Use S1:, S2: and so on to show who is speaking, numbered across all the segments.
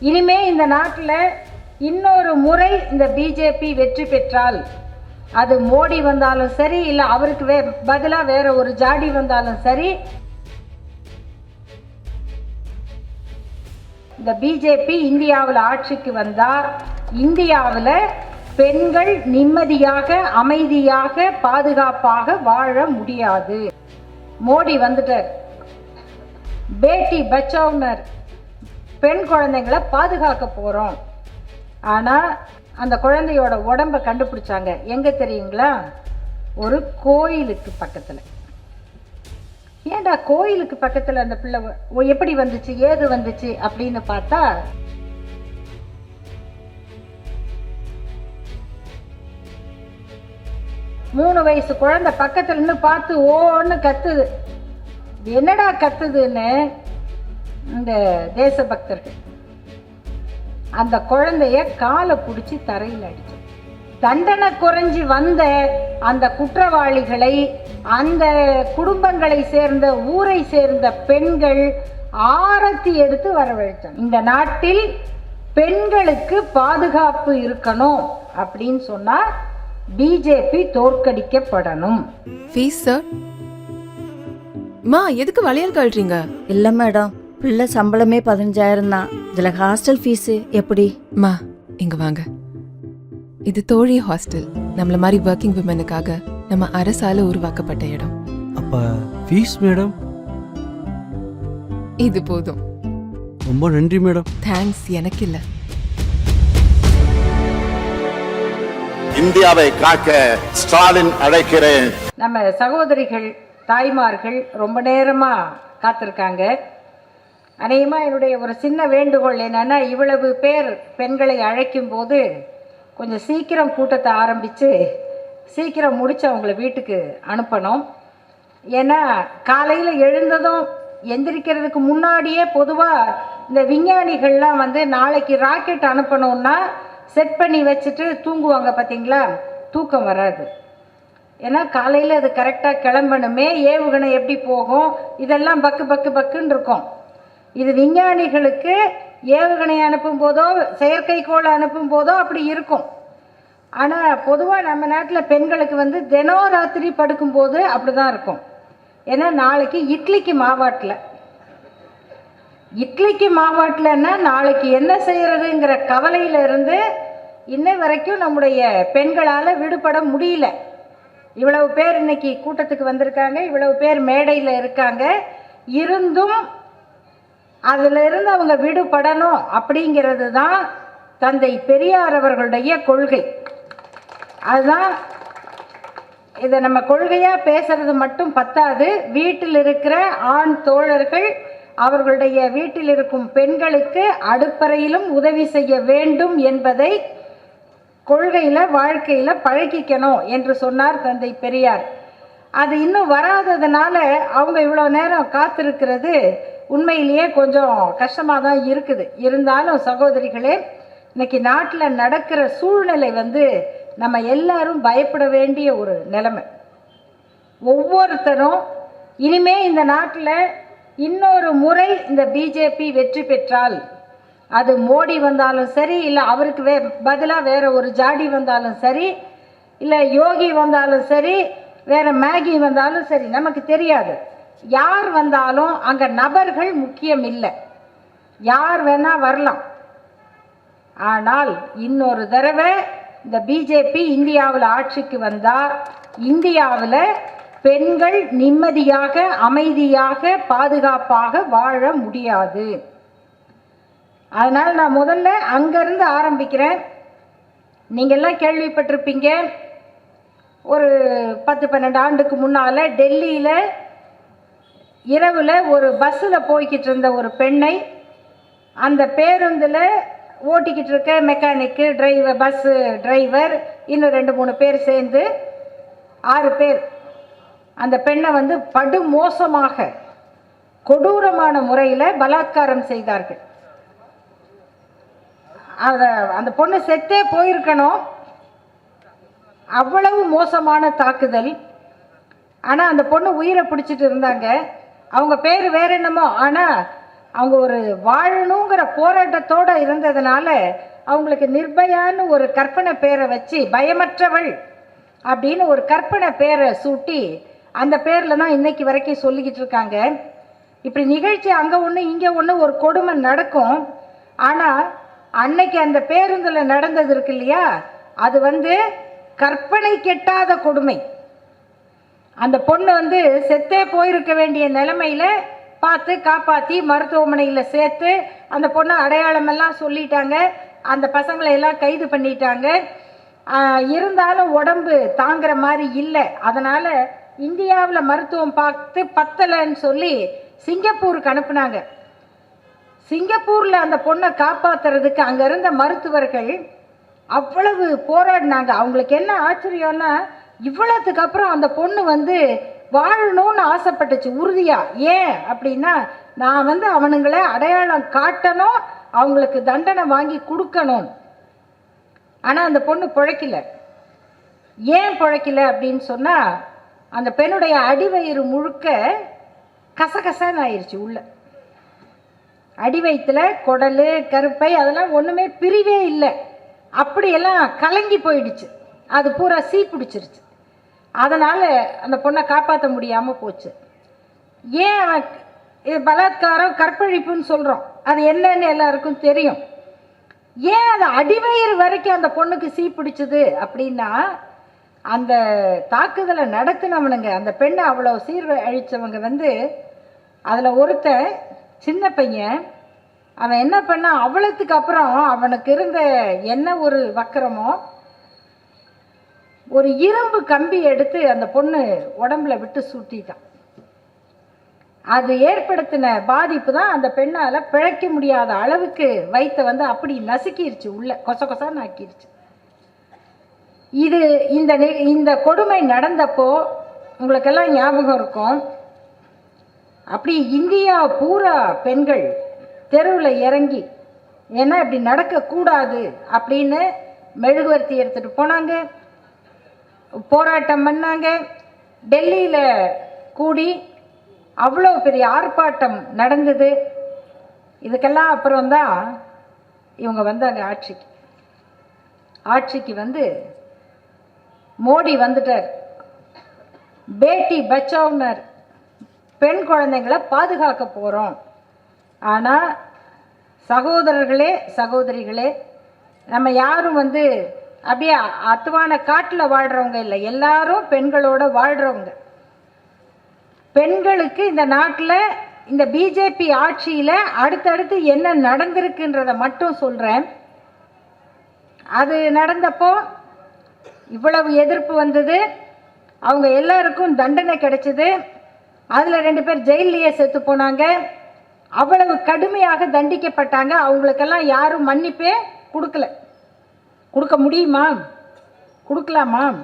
S1: இனிமே இந்த நாட்டில் இன்னொரு முறை இந்த பிஜேபி வெற்றி பெற்றால் அது மோடி வந்தாலும் சரி இல்லை அவருக்கு வே பதிலாக வேற ஒரு ஜாடி வந்தாலும் சரி இந்த பிஜேபி இந்தியாவில் ஆட்சிக்கு வந்தால் இந்தியாவில் பெண்கள் நிம்மதியாக அமைதியாக பாதுகாப்பாக வாழ முடியாது. மோடி வந்துட்டார். பேட்டி பச்சாவ்னர். பெண் குழந்தைங்களை பாதுகாக்க போகிறோம் ஆனால் அந்த குழந்தையோட உடம்ப கண்டுபிடிச்சாங்க. எங்கே தெரியுங்களா? ஒரு கோயிலுக்கு பக்கத்தில். ஏன்டா கோயிலுக்கு பக்கத்தில் அந்த பிள்ளை எப்படி வந்துச்சு? ஏது வந்துச்சு? அப்படின்னு பார்த்தா மூணு வயசு குழந்தை பக்கத்துல நின்று பார்த்து ஓன்னு கத்துது. என்னடா கத்துதுன்னு இந்த தேசபக்தர்கள். அந்த குழந்தைய காலை பிடிச்சி தரையில் அடிச்சு தண்டனை குறைஞ்சி வந்த அந்த குற்றவாளிகளை அந்த குடும்பங்களை சேர்ந்த ஊரை சேர்ந்த பெண்கள் ஆரத்தி எடுத்து வரவழைத்தாங்க இந்த நாட்டில் பெண்களுக்கு பாதுகாப்பு இருக்கணும் அப்படின்னு சொன்னா பிஜேபி தோற்கடிக்கப்படணும்.
S2: ஃபீஸ் சார் மா எதுக்கு வளையல் கழறீங்க?
S3: இல்லை மேடம் பிள்ளை சம்பளமே பதினஞ்சாயிரம் தான். இதில் ஹாஸ்டல் ஃபீஸு எப்படி?
S2: மா இங்க வாங்க. இது தோழி ஹாஸ்டல் நம்மள மாதிரி ஒர்க்கிங் விமனுக்காக நம்ம அரசால உருவாக்கப்பட்ட இடம்.
S4: அப்ப ஃபீஸ் மேடம்
S2: இது போதும்.
S4: ரொம்ப நன்றி மேடம்
S2: தேங்க்ஸ் எனக்கு இல்ல.
S5: இந்தியாவை காக்க ஸ்டாலின் அழைக்கிறேன்.
S1: நம்ம சகோதரிகள் தாய்மார்கள் ரொம்ப நேரமாக காத்திருக்காங்க. அநேகமாக என்னுடைய ஒரு சின்ன வேண்டுகோள் என்னென்னா இவ்வளவு பேர் பெண்களை அழைக்கும் போது கொஞ்சம் சீக்கிரம் கூட்டத்தை ஆரம்பித்து சீக்கிரம் முடித்து அவங்கள வீட்டுக்கு அனுப்பணும். ஏன்னா காலையில் எழுந்ததும் எந்திரிக்கிறதுக்கு முன்னாடியே பொதுவாக இந்த விஞ்ஞானிகள்லாம் வந்து நாளைக்கு ராக்கெட் அனுப்பணும்னா செட் பண்ணி வச்சுட்டு தூங்குவாங்க பார்த்தீங்களா தூக்கம் வராது. ஏன்னா காலையில் அது கரெக்டாக கிளம்பணுமே ஏவுகணை எப்படி போகும்? இதெல்லாம் பக்கு பக்கு பக்குன்னு இருக்கும். இது விஞ்ஞானிகளுக்கு ஏவுகணை அனுப்பும் போதோ செயற்கைக்கோள் அனுப்பும் போதோ அப்படி இருக்கும். ஆனால் பொதுவாக நம்ம நாட்டில் பெண்களுக்கு வந்து தினம் ராத்திரி படுக்கும்போது அப்படி தான் இருக்கும். ஏன்னா நாளைக்கு இட்லிக்கு மாவாட்டில். இட்லிக்கு மாவாட்டில்னா நாளைக்கு என்ன செய்கிறதுங்கிற கவலையிலிருந்து இன்ன வரைக்கும் நம்முடைய பெண்களால் விடுபட முடியல. இவ்வளவு பேர் இன்னைக்கு கூட்டத்துக்கு வந்திருக்காங்க இவ்வளவு பேர் மேடையில் இருக்காங்க. இருந்தும் அதில் இருந்து அவங்க விடுபடணும் அப்படிங்கிறது தான் தந்தை பெரியார் அவர்களுடைய கொள்கை. அதுதான் இதை நம்ம கொள்கையாக பேசுறது மட்டும் பத்தாது. வீட்டில் இருக்கிற ஆண் தோழர்கள் அவர்களுடைய வீட்டில் இருக்கும் பெண்களுக்கு அடுப்பறையிலும் உதவி செய்ய வேண்டும் என்பதை கொள்கையில் வாழ்க்கையில் பழகிக்கணும் என்று சொன்னார் தந்தை பெரியார். அது இன்னும் வராததுனால அவங்க இவ்வளோ நேரம் காத்திருக்கிறது. உண்மையிலேயே கொஞ்சம் கஷ்டமாக தான் இருக்குது. இருந்தாலும் சகோதரிகளே இன்னைக்கு நாட்டில் நடக்கிற சூழ்நிலை வந்து நம்ம எல்லாரும் பயப்பட வேண்டிய ஒரு நிலைமை. ஒவ்வொருத்தரும் இனிமே இந்த நாட்டில் இன்னொரு முறை இந்த பிஜேபி வெற்றி பெற்றால் அது மோடி வந்தாலும் சரி இல்லை அவருக்கு வே பதிலாக வேற ஒரு ஜாடி வந்தாலும் சரி இல்லை யோகி வந்தாலும் சரி வேற மேகி வந்தாலும் சரி நமக்கு தெரியாது. யார் வந்தாலும் அங்கே நபர்கள் முக்கியம் இல்லை யார் வேணா வரலாம். ஆனால் இன்னொரு தடவை இந்த பிஜேபி இந்தியாவில் ஆட்சிக்கு வந்தால் இந்தியாவில் பெண்கள் நிம்மதியாக அமைதியாக பாதுகாப்பாக வாழ முடியாது. அதனால் நான் முதல்ல அங்கேருந்து ஆரம்பிக்கிறேன். நீங்கள்லாம் கேள்விப்பட்டிருப்பீங்க. ஒரு பத்து பன்னெண்டு ஆண்டுக்கு முன்னால் டெல்லியில் இரவில் ஒரு பஸ்ஸில் போய்கிட்டு இருந்த ஒரு பெண்ணை அந்த பேருந்தில் ஓட்டிக்கிட்டு இருக்க மெக்கானிக்கு டிரைவர் பஸ்ஸு டிரைவர் இன்னும் ரெண்டு மூணு பேர் சேர்ந்து ஆறு பேர். அந்த பெண்ணை வந்து படு மோசமாக கொடூரமான முறையில் பலாத்காரம் செய்தார்கள். அதை அந்த பொண்ணு செத்தே போயிருக்கணும். அவ்வளவு மோசமான தாக்குதல். ஆனால் அந்த பொண்ணு உயிரை பிடிச்சிட்டு இருந்தாங்க. அவங்க பேர் வேற என்னமோ ஆனால் அவங்க ஒரு வாழணுங்கிற போராட்டத்தோடு இருந்ததுனால அவங்களுக்கு நிர்பயான்னு ஒரு கற்பனை பேரை வச்சு பயமற்றவள் அப்படின்னு ஒரு கற்பனை பேரை சூட்டி அந்த பேரில் தான் இன்னைக்கு வரைக்கும் சொல்லிக்கிட்டு இருக்காங்க. இப்படி நிகழ்ச்சி அங்கே ஒன்று இங்கே ஒன்று ஒரு கொடுமை நடக்கும். ஆனால் அன்னைக்கு அந்த பேருந்தில் நடந்தது இருக்கு இல்லையா? அது வந்து கற்பனை கெட்டாத கொடுமை. அந்த பொண்ணு வந்து செத்தே போயிருக்க வேண்டிய நிலமையில் பார்த்து காப்பாற்றி மருத்துவமனையில் சேர்த்து அந்த பொண்ணை அடையாளமெல்லாம் சொல்லிட்டாங்க. அந்த பசங்களை எல்லாம் கைது பண்ணிட்டாங்க. இருந்தாலும் உடம்பு தாங்குற மாதிரி இல்லை. அதனால் இந்தியாவில் மருத்துவம் பார்த்து பத்தலைன்னு சொல்லி சிங்கப்பூருக்கு அனுப்புனாங்க. சிங்கப்பூரில் அந்த பொண்ணை காப்பாத்துறதுக்கு அங்கே இருந்த மருத்துவர்கள் அவ்வளவு போராடினாங்க. அவங்களுக்கு என்ன ஆச்சரியம்னா இவ்வளோத்துக்கு அப்புறம் அந்த பொண்ணு வந்து வாழணும்னு ஆசைப்பட்டுச்சு உறுதியாக ஏன் அப்படின்னா நான் வந்து அவனுங்களை அடையாளம் காட்டணும் அவங்களுக்கு தண்டனை வாங்கி கொடுக்கணும். ஆனால் அந்த பொண்ணு பிழைக்கல. ஏன் பிழைக்கல அப்படின்னு சொன்னால் அந்த பெண்ணுடைய அடிவயிறு முழுக்க கசகசன்னு ஆயிடுச்சு உள்ள. அடி வயிற்றுல குடல் கருப்பை அதெல்லாம் ஒன்றுமே பிரிவே இல்லை. அப்படியெல்லாம் கலங்கி போயிடுச்சு. அது பூரா சீ பிடிச்சிருச்சு. அதனால் அந்த பொண்ணை காப்பாற்ற முடியாமல் போச்சு. ஏன் அவன் இது பலாத்காரம் கற்பழிப்புன்னு சொல்கிறோம் அது என்னன்னு எல்லாருக்கும் தெரியும். ஏன் அது அடிவயிறு வரைக்கும் அந்த பொண்ணுக்கு சீ பிடிச்சது அப்படின்னா அந்த தாக்குதலை நடத்தினவனுங்க அந்த பெண்ணை அவ்வளோ சீர் அழிச்சவங்க வந்து அதில் ஒருத்தன் சின்ன பையன் அவன் என்ன பண்ணான்? அவ்வளோத்துக்கு அப்புறம் அவனுக்கு இருந்த என்ன ஒரு வக்கரமோ ஒரு இரும்பு கம்பி எடுத்து அந்த பொண்ணு உடம்புல விட்டு சுட்டிட்டான் அது ஏற்படுத்தின பாதிப்பு தான் அந்த பெண்ணால் பிழைக்க முடியாத அளவுக்கு வயித்தை வந்து அப்படி நசுக்கிருச்சு உள்ள கொச கொசான்னு ஆக்கிருச்சு. இது இந்த இந்த கொடுமை நடந்தப்போ உங்களுக்கெல்லாம் ஞாபகம் இருக்கும். அப்படி இந்தியா பூரா பெண்கள் தெருவில் இறங்கி ஏன்னா இப்படி நடக்கக்கூடாது அப்படின்னு மெழுகுவர்த்தி எடுத்துகிட்டு போனாங்க. போராட்டம் பண்ணாங்க. டெல்லியில் கூடி அவ்வளோ பெரிய ஆர்ப்பாட்டம் நடந்தது. இதுக்கெல்லாம் அப்புறம்தான் இவங்க வந்தாங்க ஆட்சிக்கு. ஆட்சிக்கு வந்து மோடி வந்துட்டார். பேட்டி பச்சாவ்னர். பெண் குழந்தைங்களை பாதுகாக்க போகிறோம் ஆனால் சகோதரர்களே சகோதரிகளே நம்ம யாரும் வந்து அப்படியே அத்துவான காட்டில் வாழ்கிறவங்க இல்லை எல்லாரும் பெண்களோட வாழ்கிறவங்க பெண்களுக்கு இந்த நாட்டில் இந்த பிஜேபி ஆட்சியில் அடுத்தடுத்து என்ன நடந்திருக்குன்றதை மட்டும் சொல்கிறேன் அது நடந்தப்போ இவ்வளவு எதிர்ப்பு வந்தது. அவங்க எல்லாருக்கும் தண்டனை கிடைச்சது. அதில் ரெண்டு பேர் ஜெயிலேயே செத்து போனாங்க. அவ்வளவு கடுமையாக தண்டிக்கப்பட்டாங்க. அவங்களுக்கெல்லாம் யாரும் மன்னிப்பே கொடுக்கல. கொடுக்க முடியுமா? கொடுக்கலாமா?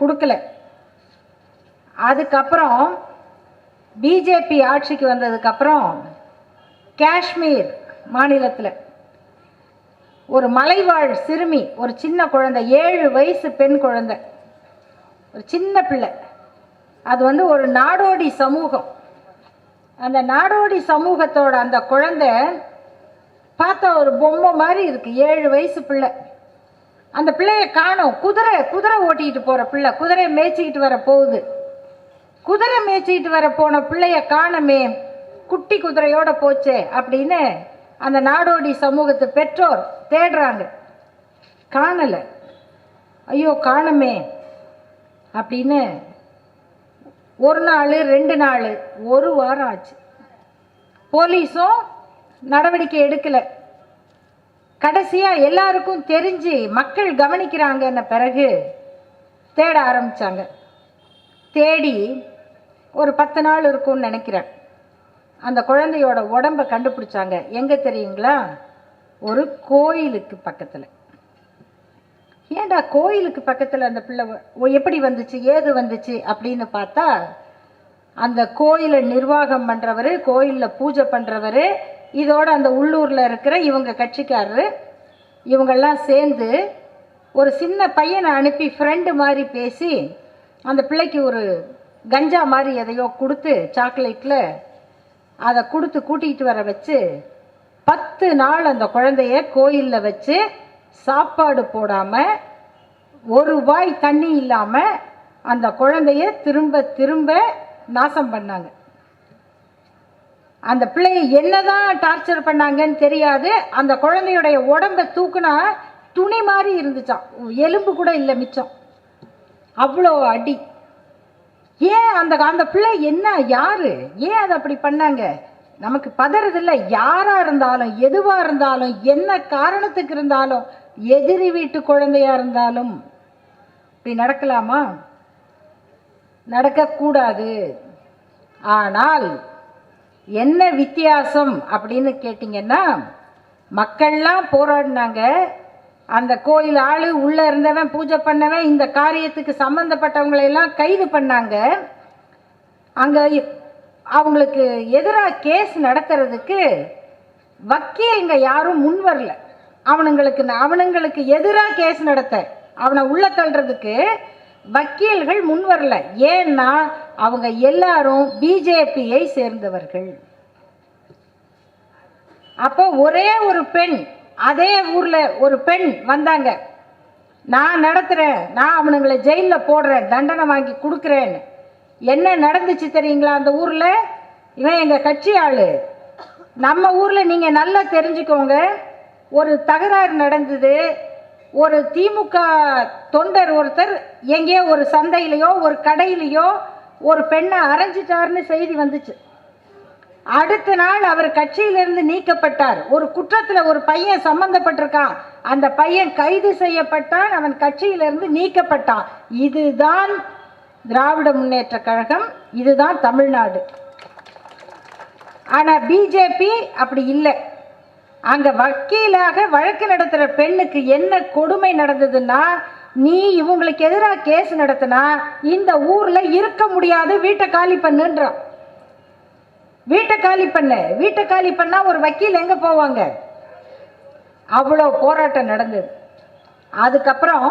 S1: கொடுக்கல. அதுக்கப்புறம் பிஜேபி ஆட்சிக்கு வந்ததுக்கப்புறம் காஷ்மீர் மாநிலத்தில் ஒரு மலைவாழ் சிறுமி ஒரு சின்ன குழந்தை ஏழு வயசு பெண் குழந்தை ஒரு சின்ன பிள்ளை. அது வந்து ஒரு நாடோடி சமூகம். அந்த நாடோடி சமூகத்தோட அந்த குழந்தை பார்த்தா ஒரு பொம்மை மாதிரி இருக்குது ஏழு வயசு பிள்ளை. அந்த பிள்ளைய காணோம். குதிரை குதிரை ஓட்டிக்கிட்டு போகிற பிள்ளை. குதிரையை மேய்ச்சிக்கிட்டு வர போகுது. குதிரை மேய்ச்சிக்கிட்டு வர போன பிள்ளைய காணமே. குட்டி குதிரையோட போச்சே அப்படின்னு அந்த நாடோடி சமூகத்து பெற்றோர் தேடுறாங்க. காணலை. ஐயோ காணமே அப்படின்னு ஒரு நாள் ரெண்டு நாள் ஒரு வாரம் ஆச்சு. போலீஸும் நடவடிக்கை எடுக்கலை. கடைசியாக எல்லாருக்கும் தெரிஞ்சு மக்கள் கவனிக்கிறாங்கன்ன பிறகு தேட ஆரம்பித்தாங்க தேடி ஒரு பத்து நாள் இருக்கும்னு நினைக்கிறேன். அந்த குழந்தையோட உடம்பை கண்டுபிடிச்சாங்க. எங்கே தெரியுங்களா? ஒரு கோயிலுக்கு பக்கத்தில். ஏன்டா கோயிலுக்கு பக்கத்தில் அந்த பிள்ளை ஓ, எப்படி வந்துச்சு? ஏது வந்துச்சு? அப்படின்னு பார்த்தா அந்த கோயிலை நிர்வாகம் பண்ணுறவர் கோயிலில் பூஜை பண்ணுறவர் இதோட அந்த உள்ளூரில் இருக்கிற இவங்க கட்சிக்காரரு இவங்கெல்லாம் சேர்ந்து ஒரு சின்ன பையனை அனுப்பி ஃப்ரெண்டு மாதிரி பேசி அந்த பிள்ளைக்கு ஒரு கஞ்சா மாதிரி எதையோ கொடுத்து சாக்லேட்டில் அதை கொடுத்து கூட்டிகிட்டு வர வச்சு பத்து நாள் அந்த குழந்தைய கோயிலில் வச்சு சாப்பாடு போடாமல் ஒரு வாய் தண்ணி இல்லாமல் அந்த குழந்தைய திரும்ப திரும்ப நாசம் பண்ணாங்க. அந்த பிள்ளையை என்னதான் டார்ச்சர் பண்ணாங்கன்னு தெரியாது. அந்த குழந்தையுடைய உடம்பை தூக்குனா துணி மாதிரி இருந்துச்சான் எலும்பு கூட இல்லை மிச்சம். அவ்வளோ அடி. ஏன் அந்த அந்த பிள்ளை என்ன யாரு? ஏன் அதை அப்படி பண்ணாங்க? நமக்கு பதறதில்ல. யாரா இருந்தாலும் எதுவா இருந்தாலும் என்ன காரணத்துக்கு இருந்தாலும் எதிரி வீட்டு குழந்தையா இருந்தாலும் இப்படி நடக்கலாமா? நடக்கக்கூடாது. ஆனால் என்ன வித்தியாசம் அப்படின்னு கேட்டிங்கன்னா மக்கள்லாம் போராடினாங்க. அந்த கோயில் ஆள் உள்ளே இருந்தவன் பூஜை பண்ணவன் இந்த காரியத்துக்கு சம்மந்தப்பட்டவங்களையெல்லாம் கைது பண்ணாங்க. அங்கே அவங்களுக்கு எதிராக கேஸ் நடத்துறதுக்கு வக்கீலுங்க யாரும் முன் வரல. அவனுங்களுக்கு அவனுங்களுக்கு எதிராக கேஸ் நடத்த அவனை உள்ள தள்ளுறதுக்கு வக்கீல்கள் முன் வரல. ஏன்னா அவங்க எல்லாரும் பிஜேபியை சேர்ந்தவர்கள். அப்போ ஒரே ஒரு பெண் அதே ஊர்ல ஒரு பெண் வந்தாங்க. நான் நடத்துறேன் நான் அவனுங்களை ஜெயிலில் போடுறேன் தண்டனை வாங்கி கொடுக்குறேன்னு. என்ன நடந்துச்சு தெரியுங்களா அந்த ஊர்ல? இவன் எங்க கட்சி ஆளு. நம்ம ஊர்ல நீங்க நல்லா தெரிஞ்சுக்கோங்க. ஒரு தகராறு நடந்தது. ஒரு திமுக தொண்டர் ஒருத்தர் எங்கேயோ ஒரு சந்தையிலையோ ஒரு கடையிலையோ ஒரு பெண்ணை அரைஞ்சிட்டாருன்னு செய்தி வந்துச்சு. அடுத்த நாள் அவர் கட்சியிலிருந்து நீக்கப்பட்டார். ஒரு குற்றத்தில் ஒரு பையன் சம்பந்தப்பட்டிருக்கான். அந்த பையன் கைது செய்யப்பட்டான். அவன் கட்சியிலிருந்து நீக்கப்பட்டான். இதுதான் திராவிட முன்னேற்ற கழகம். இதுதான் தமிழ்நாடு. ஆனால் பிஜேபி அப்படி இல்லை. அங்க வக்கீலாக வழக்கு நடத்துற பெண்ணுக்கு என்ன கொடுமை நடந்ததுன்னா நீ இவங்களுக்கு எதிராக கேஸ் நடத்தினா இந்த ஊர்ல இருக்க முடியாது வீட்டை காலி பண்ணுன்றான் வீட்டை காலி பண்ணு. வீட்டை காலி பண்ணா ஒரு வக்கீல் எங்க போவாங்க? அவ்வளோ போராட்டம் நடந்தது. அதுக்கப்புறம்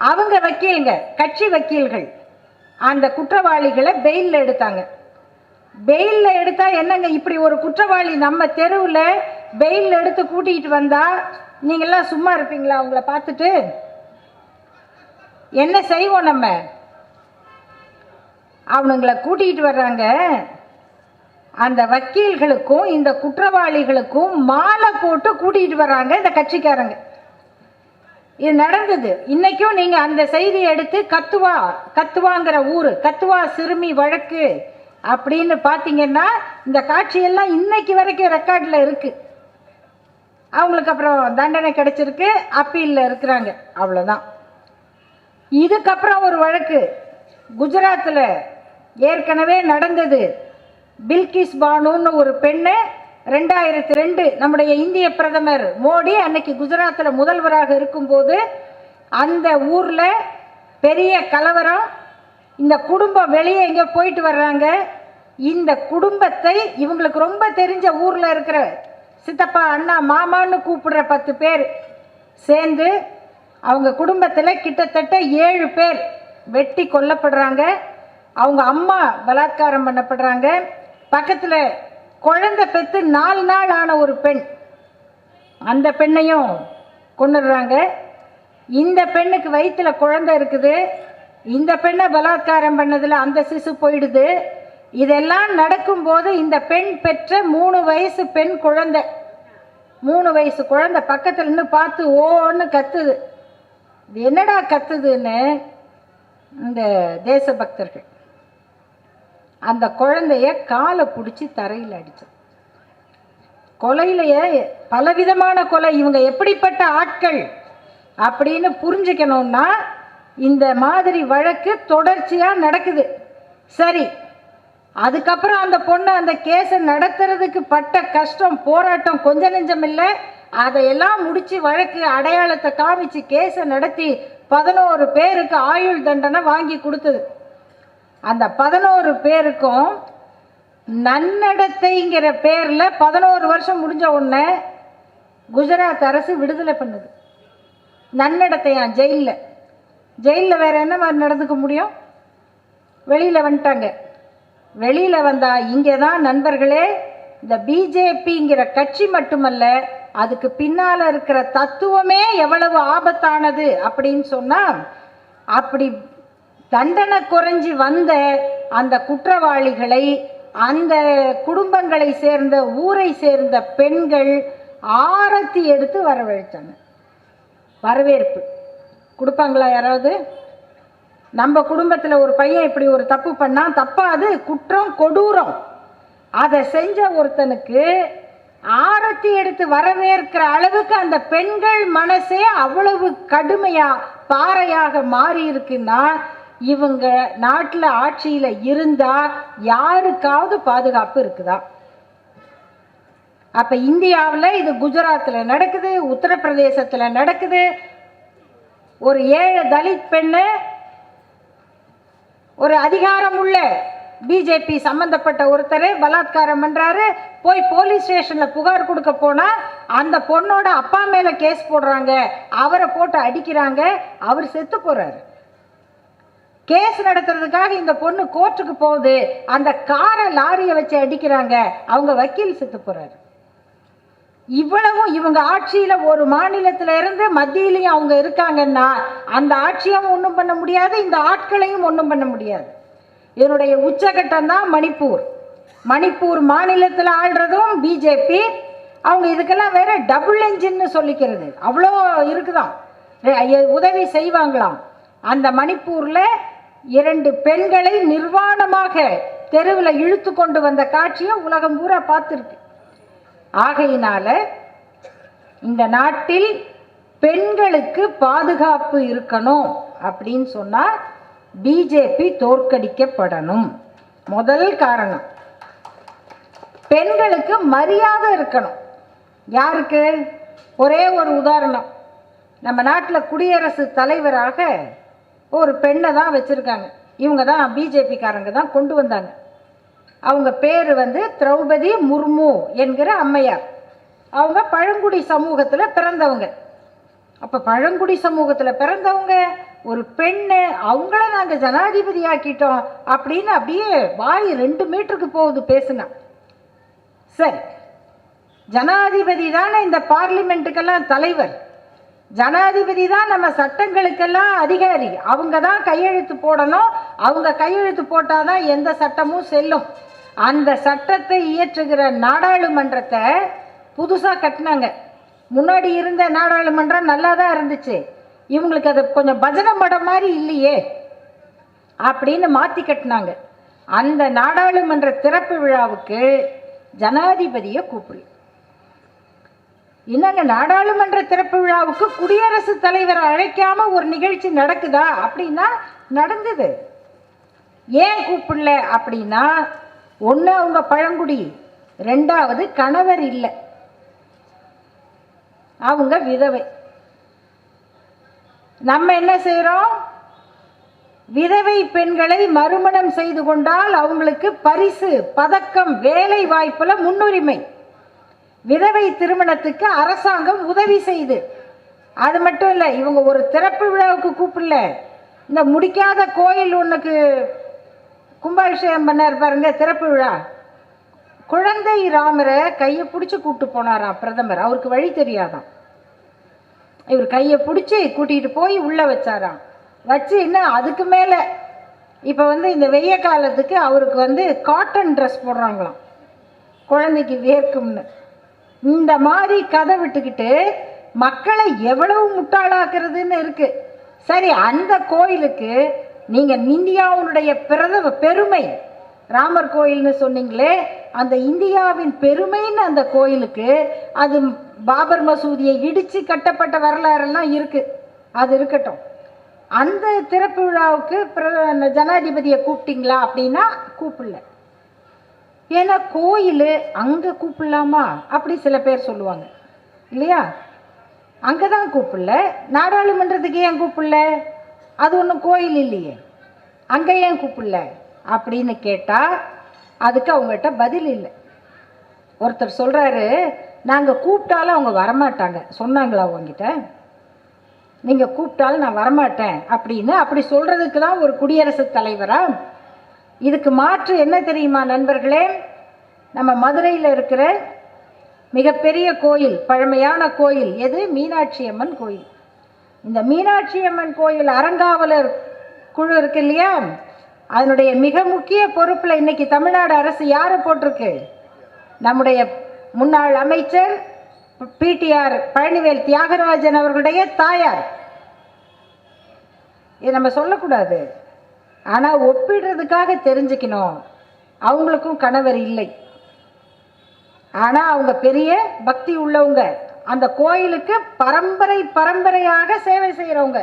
S1: அவங்க வக்கீலுங்க கட்சி வக்கீல்கள் அந்த குற்றவாளிகளை பெயிலில் எடுத்தாங்க. பெயிலில் எடுத்தா என்னங்க இப்படி ஒரு குற்றவாளி நம்ம தெருவில் பெயில் எடுத்து கூட்டிகிட்டு வந்தால் நீங்கள்லாம் சும்மா இருப்பீங்களா? அவங்கள பார்த்துட்டு? என்ன செய்வோம் நம்ம? அவனுங்களை கூட்டிகிட்டு வர்றாங்க. அந்த வக்கீல்களுக்கும் இந்த குற்றவாளிகளுக்கும் மாலை போட்டு கூட்டிகிட்டு வர்றாங்க இந்த கட்சிக்காரங்க. இது நடந்தது. இன்னைக்கும் நீங்கள் அந்த செய்தியை எடுத்து கத்துவா கத்துவாங்கிற ஊர் கத்துவா சிறுமி வழக்கு அப்படின்னு பார்த்தீங்கன்னா இந்த காட்சியெல்லாம் இன்னைக்கு வரைக்கும் ரெக்கார்டில் இருக்குது அவங்களுக்கு அப்புறம் தண்டனை கிடைச்சிருக்கு அப்பீலில் இருக்கிறாங்க. அவ்வளோதான் இதுக்கப்புறம் ஒரு வழக்கு. குஜராத்தில் ஏற்கனவே நடந்தது. பில்கிஸ் பானுன்னு ஒரு பெண்ணு ரெண்டாயிரத்தி ரெண்டு நம்முடைய இந்திய பிரதமர் மோடி அன்னைக்கு குஜராத்தில் முதல்வராக இருக்கும்போது அந்த ஊரில் பெரிய கலவரம் இந்த குடும்பம் வெளியே எங்கே போயிட்டு வர்றாங்க. இந்த குடும்பத்தை இவங்களுக்கு ரொம்ப தெரிஞ்ச ஊரில் இருக்கிற சித்தப்பா அண்ணா மாமான்னு கூப்பிடுற பத்து பேர் சேர்ந்து அவங்க குடும்பத்தில் கிட்டத்தட்ட ஏழு பேர் வெட்டி கொல்லப்படுறாங்க. அவங்க அம்மா பலாத்காரம் பண்ணப்படுறாங்க. பக்கத்தில் குழந்தை பெற்று நாலு நாள் ஆன ஒரு பெண் அந்த பெண்ணையும் கொண்டுடுறாங்க இந்த பெண்ணுக்கு வயிற்றில் குழந்தை இருக்குது. இந்த பெண்ணை பலாத்காரம் பண்ணதில் அந்த சிசு போயிடுது. இதெல்லாம் நடக்கும்போது இந்த பெண் பெற்ற மூணு வயசு பெண் குழந்தை. மூணு வயசு குழந்தை பக்கத்தில் நின்று பார்த்து ஓன்னு கத்துது. இது என்னடா கத்துதுன்னு இந்த தேசபக்தர்கள். அந்த குழந்தைய காலை பிடிச்சி தரையில் அடிச்சது. கொலையிலேயே பலவிதமான கொலை. இவங்க எப்படிப்பட்ட ஆட்கள் அப்படின்னு புரிஞ்சுக்கணும்னா இந்த மாதிரி வழக்கு தொடர்ச்சியாக நடக்குது. சரி அதுக்கப்புறம் அந்த பொண்ணு அந்த கேஸை நடத்துறதுக்கு பட்ட கஷ்டம் போராட்டம் கொஞ்ச நெஞ்சம் இல்லை. அதையெல்லாம் முடிச்சு வழக்கு அடையாளத்தை காமிச்சு கேஸை நடத்தி பதினோரு பேருக்கு ஆயுள் தண்டனை வாங்கி கொடுத்தது. அந்த பதினோரு பேருக்கும் நன்னடத்தைங்கிற பேரில் பதினோரு வருஷம் முடிஞ்ச உடனே குஜராத் அரசு விடுதலை பண்ணுது. நன்னடத்தையா ஜெயிலில்? ஜெயிலில் வேறு என்ன மாதிரி நடந்துக்க முடியும்? வெளியில் வந்துட்டாங்க. வெளியில் வந்தா இங்கே தான் நண்பர்களே இந்த பிஜேபிங்கிற கட்சி மட்டுமல்ல அதுக்கு பின்னால் இருக்கிற தத்துவமே எவ்வளவு ஆபத்தானது அப்படின்னு சொன்னால் அப்படி தண்டனை குறைஞ்சி வந்த அந்த குற்றவாளிகளை அந்த குடும்பங்களை சேர்ந்த ஊரை சேர்ந்த பெண்கள் ஆரத்தி எடுத்து வரவழைத்தாங்க வரவேற்பு. கொடுப்பாங்களா யாராவது? நம்ம குடும்பத்தில் ஒரு பையன் இப்படி ஒரு தப்பு பண்ணா தப்பாது குற்றம் கொடூரம். அதை செஞ்ச ஒருத்தனுக்கு ஆரத்தி எடுத்து வரவேற்கிற அளவுக்கு அந்த பெண்கள் மனசே அவ்வளவு கடுமையா பாறையாக மாறி இருக்குன்னா இவங்க நாட்டில் ஆட்சியில் இருந்தா யாருக்காவது பாதுகாப்பு இருக்குதா? அப்ப இந்தியாவில் இது குஜராத்தில் நடக்குது உத்தரப்பிரதேசத்தில் நடக்குது. ஒரு ஏழு தலித் பெண்ணு ஒரு அதிகாரம் உள்ள பிஜேபி சம்பந்தப்பட்ட ஒருத்தர் பலாத்காரம் பண்றாரு. போய் போலீஸ் ஸ்டேஷனில் புகார் கொடுக்க போனால் அந்த பொண்ணோட அப்பா மேலே கேஸ் போடுறாங்க. அவரை போட்டு அடிக்கிறாங்க. அவர் செத்து போறாரு. கேஸ் நடத்துறதுக்காக இந்த பொண்ணு கோர்ட்டுக்கு போகுது. அந்த காரை லாரியை வச்சு அடிக்கிறாங்க. அவங்க வக்கீல் செத்து போறாரு. இவ்வளவும் இவங்க ஆட்சியில் ஒரு மாநிலத்தில இருந்து மத்தியிலையும் அவங்க இருக்காங்கன்னா அந்த ஆட்சியும் ஒன்றும் பண்ண முடியாது இந்த ஆட்களையும் ஒன்றும் பண்ண முடியாது. இதனுடைய உச்சகட்டம் தான் மணிப்பூர். மணிப்பூர் மாநிலத்தில் ஆள்றதும் பிஜேபி. அவங்க இதுக்கெல்லாம் வேற டபுள் என்ஜின்னு சொல்லிக்கிறது. அவ்வளோ இருக்குதான். உதவி செய்வாங்களாம். அந்த மணிப்பூரில் இரண்டு பெண்களை நிர்வாணமாக தெருவில் இழுத்து கொண்டு வந்த காட்சியை உலகம் பூரா பார்த்துருக்கு. ஆகையினால இந்த நாட்டில் பெண்களுக்கு பாதுகாப்பு இருக்கணும் அப்படின்னு சொன்னால் பிஜேபி தோற்கடிக்கப்படணும். முதல் காரணம். பெண்களுக்கு மரியாதை இருக்கணும். யாருக்கு? ஒரே ஒரு உதாரணம். நம்ம நாட்டில் குடியரசு தலைவராக ஒரு பெண்ணை தான் வச்சுருக்காங்க. இவங்க தான் பிஜேபிக்காரங்க தான் கொண்டு வந்தாங்க. அவங்க பேர் வந்து திரௌபதி முர்மு என்கிற அம்மையார். அவங்க பழங்குடி சமூகத்தில் பிறந்தவங்க. அப்போ பழங்குடி சமூகத்தில் பிறந்தவங்க ஒரு பெண்ணு அவங்கள நாங்கள் ஜனாதிபதி ஆக்கிட்டோம் அப்படின்னு அப்படியே வாய் ரெண்டு மீட்டருக்கு போகுது பேசுனா. சரி. ஜனாதிபதி தானே இந்த பார்லிமெண்ட்டுக்கெல்லாம் தலைவர். ஜனாதிபதி தான் நம்ம சட்டங்களுக்கெல்லாம் அதிகாரி. அவங்க தான் கையெழுத்து போடணும். அவங்க கையெழுத்து போட்டால் தான் எந்த சட்டமும் செல்லும். அந்த சட்டத்தை இயற்றுகிற நாடாளுமன்றத்தை புதுசாக கட்டினாங்க. முன்னாடி இருந்த நாடாளுமன்றம் நல்லா தான் இருந்துச்சு. இவங்களுக்கு அது கொஞ்சம் பஜனை மடம் மாதிரி இல்லையே அப்படின்னு மாற்றி கட்டினாங்க. அந்த நாடாளுமன்ற திறப்பு விழாவுக்கு ஜனாதிபதியை கூப்பிடு என்னங்க நாடாளுமன்ற திறப்பு விழாவுக்கு குடியரசுத் தலைவரை அழைக்காம ஒரு நிகழ்ச்சி நடக்குதா? அப்படின்னா நடந்தது. ஏன் கூப்பிடல அப்படின்னா ஒன்று அவங்க பழங்குடி ரெண்டாவது கணவர் இல்லை. அவங்க விதவை. நம்ம என்ன செய்கிறோம் விதவை பெண்களை மறுமணம் செய்து கொண்டால் அவங்களுக்கு பரிசு பதக்கம் வேலை வாய்ப்பில் முன்னுரிமை. விதவை திருமணத்துக்கு அரசாங்கம் உதவி செய்து. அது மட்டும் இல்லை இவங்க ஒரு திறப்பு விழாவுக்கு கூப்பிடல. இந்த முடிக்காத கோயில் ஒன்றுக்கு கும்பாபிஷேகம் பண்ணார் பாருங்க திறப்பு விழா. குழந்தை ராமரை கையை பிடிச்சி கூப்பிட்டு போனாராம் பிரதமர்? அவருக்கு வழி தெரியாதான். இவர் கையை பிடிச்சி கூட்டிகிட்டு போய் உள்ளே வச்சாராம். வச்சு இன்னும் அதுக்கு மேலே இப்போ வந்து இந்த வெய்ய காலத்துக்கு அவருக்கு வந்து காட்டன் ட்ரெஸ் போடுறாங்களாம். குழந்தைக்கு வேர்க்கும்னு. இந்த மாதிரி கதை விட்டுக்கிட்டு மக்களை எவ்வளவு முட்டாளாக்குறதுன்னு இருக்கு. சரி அந்த கோயிலுக்கு நீங்கள் இந்தியாவுடைய பிரதம பெருமை ராமர் கோயில்னு சொன்னீங்களே அந்த இந்தியாவின் பெருமைன்னு அந்த கோயிலுக்கு அது பாபர் மசூதியை இடித்து கட்டப்பட்ட வரலாறெல்லாம் இருக்கு. அது இருக்கட்டும். அந்த திறப்பு விழாவுக்கு பிர- ஜனாதிபதியை கூப்பிட்டீங்களா அப்படின்னா கூப்பிடல. ஏன்னா கோயில் அங்கே கூப்பிடலாமா? அப்படி சில பேர் சொல்லுவாங்க. இல்லையா? அங்கே தான் கூப்பிடல. நாடாளுமன்றத்துக்கு ஏன் கூப்பிடல? அது ஒன்றும் கோயில் இல்லையே. அங்கே ஏன் கூப்பிடல? அப்படின்னு கேட்டால் அதுக்கு அவங்ககிட்ட பதில் இல்லை. ஒருத்தர் சொல்கிறாரு நாங்கள் கூப்பிட்டாலும் அவங்க வரமாட்டாங்க. சொன்னாங்களா உங்ககிட்ட? நீங்கள் கூப்பிட்டாலும் நான் வரமாட்டேன். அப்படின்னு. அப்படி சொல்கிறதுக்கு தான் ஒரு குடியரசுத் தலைவரா இதுக்கு மாற்று என்ன தெரியுமா நண்பர்களே? நம்ம மதுரையில் இருக்கிற மிகப்பெரிய கோயில் பழமையான கோயில் எது? மீனாட்சி அம்மன் கோயில். இந்த மீனாட்சி அம்மன் கோயில் அறங்காவலர் குழு இருக்கு இல்லையா? அதனுடைய மிக முக்கிய பொறுப்பில் இன்னைக்கு தமிழ்நாடு அரசு யாரை போட்டிருக்கு? நம்முடைய முன்னாள் அமைச்சர் பிடிஆர் பழனிவேல் தியாகராஜன் அவர்களுடைய தாயார். இதை நம்ம சொல்லக்கூடாது. ஆனால் ஒப்பிடுறதுக்காக தெரிஞ்சுக்கணும். அவங்களுக்கும் கணவர் இல்லை. ஆனால் அவங்க பெரிய பக்தி உள்ளவங்க. அந்த கோயிலுக்கு பரம்பரை பரம்பரையாக சேவை செய்கிறவங்க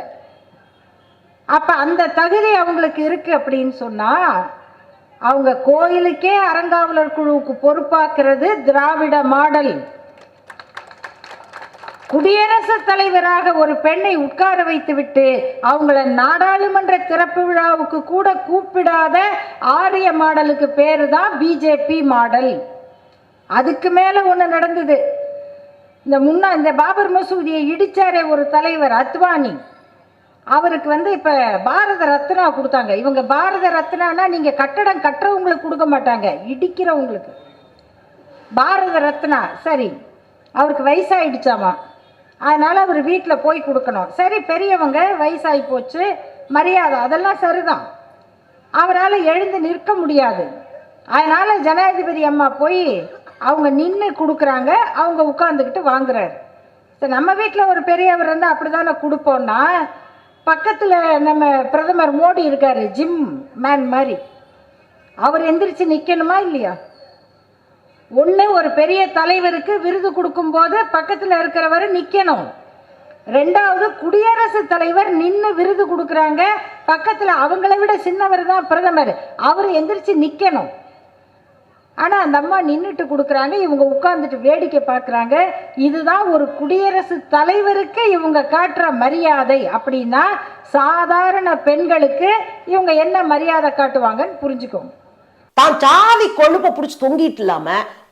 S1: அப்போ அந்த தகுதி அவங்களுக்கு இருக்குது அப்படின்னு சொன்னால் அவங்க கோயிலுக்கே அறங்காவலர் குழுவுக்கு பொறுப்பாக்குறது திராவிட மாடல். குடியரசுத் தலைவராக ஒரு பெண்ணை உட்கார வைத்துவிட்டு அவங்கள நாடாளுமன்ற திறப்பு விழாவுக்கு கூட கூப்பிடாத ஆரிய மாடலுக்கு பேரு தான் பிஜேபி மாடல். அதுக்கு மேல ஒன்று நடந்தது. இந்த முன்னா இந்த பாபர் மசூதியை இடிச்சாரே ஒரு தலைவர் அத்வானி. அவருக்கு வந்து இப்போ பாரத ரத்னா கொடுத்தாங்க. இவங்க பாரத ரத்னானா நீங்கள் கட்டடம் கட்டுறவங்களுக்கு கொடுக்க மாட்டாங்க. இடிக்கிறவங்களுக்கு. பாரத ரத்னா சரி. அவருக்கு வயசாயிடுச்சாமா? அதனால் அவர் வீட்டில் போய் கொடுக்கணும். சரி பெரியவங்க வயசாகி போச்சு மரியாதை அதெல்லாம் சரிதான். அவரால் எழுந்து நிற்க முடியாது. அதனால் ஜனாதிபதி அம்மா போய் அவங்க நின்று கொடுக்குறாங்க அவங்க உட்காந்துக்கிட்டு வாங்குறாரு. சரி நம்ம வீட்டில் ஒரு பெரியவர் இருந்தால் அப்படி தானே கொடுப்போம்னா பக்கத்தில் நம்ம பிரதமர் மோடி இருக்கார் ஜிம் மேன் மாதிரி. அவர் எந்திரிச்சு நிற்கணுமா இல்லையா? ஒன்று ஒரு பெரிய தலைவருக்கு விருது கொடுக்கும்போது பக்கத்தில் இருக்கிறவர் நிற்கணும் ரெண்டாவது குடியரசுத் தலைவர் நின்று விருது கொடுக்குறாங்க. பக்கத்தில் அவங்கள விட சின்னவர் தான் பிரதமர். அவர் எந்திரிச்சு நிற்கணும் ஆனால் அந்த அம்மா நின்றுட்டு கொடுக்குறாங்க. இவங்க உட்காந்துட்டு வேடிக்கை பார்க்குறாங்க இதுதான் ஒரு குடியரசு தலைவருக்கு இவங்க காட்டுற மரியாதை அப்படின்னா சாதாரண பெண்களுக்கு இவங்க என்ன மரியாதை காட்டுவாங்கன்னு புரிஞ்சுக்கோங்க.
S6: தான் சாதி கொழுப்பை பிடிச்சி தொங்கிட்டு இல்லாமல்